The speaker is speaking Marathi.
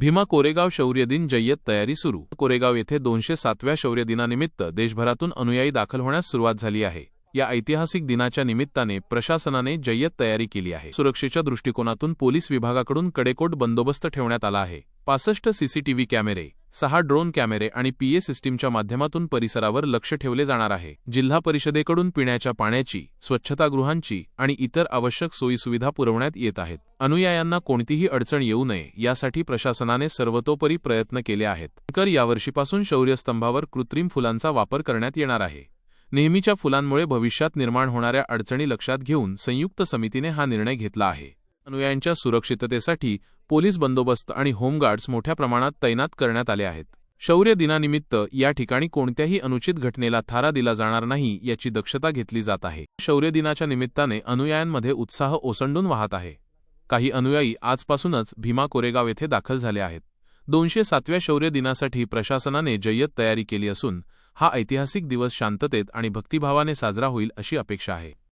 भीमा कोरेगाव शौर्य दिन जय्यत तयारी सुरू. कोरेगाव येथे दोनशे सातव्या शौर्य दिनानिमित्त देशभरातून अनुयायी दाखल होण्यास सुरुवात झाली आहे. या ऐतिहासिक दिनाच्या निमित्ताने प्रशासनाने जय्यत तयारी केली आहे. सुरक्षेच्या दृष्टिकोनातून पोलीस विभागाकडून कडेकोट बंदोबस्त ठेवण्यात आला आहे. पासष्ट सीसीटीव्ही कॅमेरे सहा ड्रोन कॅमेरे आणि पीए सिस्टीमच्या माध्यमातून परिसरावर लक्ष ठेवले जाणार आहे. जिल्हा परिषदेकडून पिण्याच्या पाण्याची स्वच्छतागृहांची आणि इतर आवश्यक सोयीसुविधा पुरवण्यात येत आहेत. अनुयायांना कोणतीही अडचण येऊ नये यासाठी प्रशासनाने सर्वतोपरी प्रयत्न केले आहेत. तर यावर्षीपासून शौर्यस्तंभावर कृत्रिम फुलांचा वापर करण्यात येणार आहे. नेहमीच्या फुलांमुळे भविष्यात निर्माण होणाऱ्या अडचणी लक्षात घेऊन संयुक्त समितीने हा निर्णय घेतला आहे. अनुयायांच्या सुरक्षिततेसाठी पोलीस बंदोबस्त आणि होमगार्ड्स मोठ्या प्रमाणात तैनात करण्यात आले आहेत. शौर्य दिनानिमित्त या ठिकाणी कोणत्याही अनुचित घटनेला थारा दिला जाणार नाही याची दक्षता घेतली जात आहे. शौर्य दिनाच्या निमित्ताने अनुयायांमध्ये उत्साह ओसंडून वाहत आहे. काही अनुयायी आजपासूनच भीमा कोरेगाव येथे दाखल झाले आहेत. दोनशे सातव्या शौर्य दिनासाठी प्रशासनाने जय्यत तयारी केली असून हा ऐतिहासिक दिवस शांततेत आणि भक्तिभावाने साजरा होईल अशी अपेक्षा आहे.